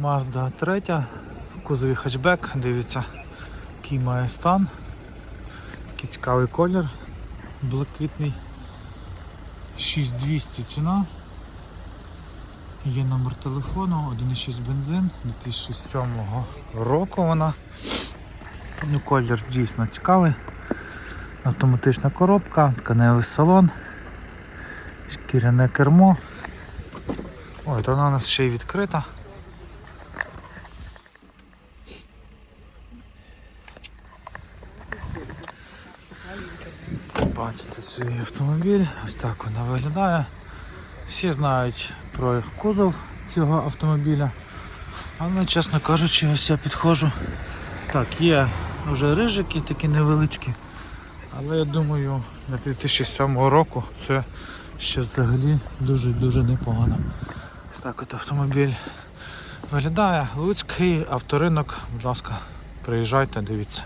Mazda 3, в кузові хетчбек, дивіться, який має стан. Такий цікавий колір, блакитний. 6200 ціна. Є номер телефону, 1,6 бензин 2007 року вона. Ну, колір дійсно цікавий. Автоматична коробка, тканевий салон, шкіряне кермо. Ой, то вона у нас ще й відкрита. Бачите цей автомобіль, ось так вона виглядає. Всі знають про кузов цього автомобіля. Але, чесно кажучи, ось я підходжу. Так, є вже рижики такі невеличкі. Але я думаю, для 2007 року це ще взагалі дуже-дуже непогано. Ось так от автомобіль виглядає. Луцький авторинок, будь ласка, приїжджайте, дивіться.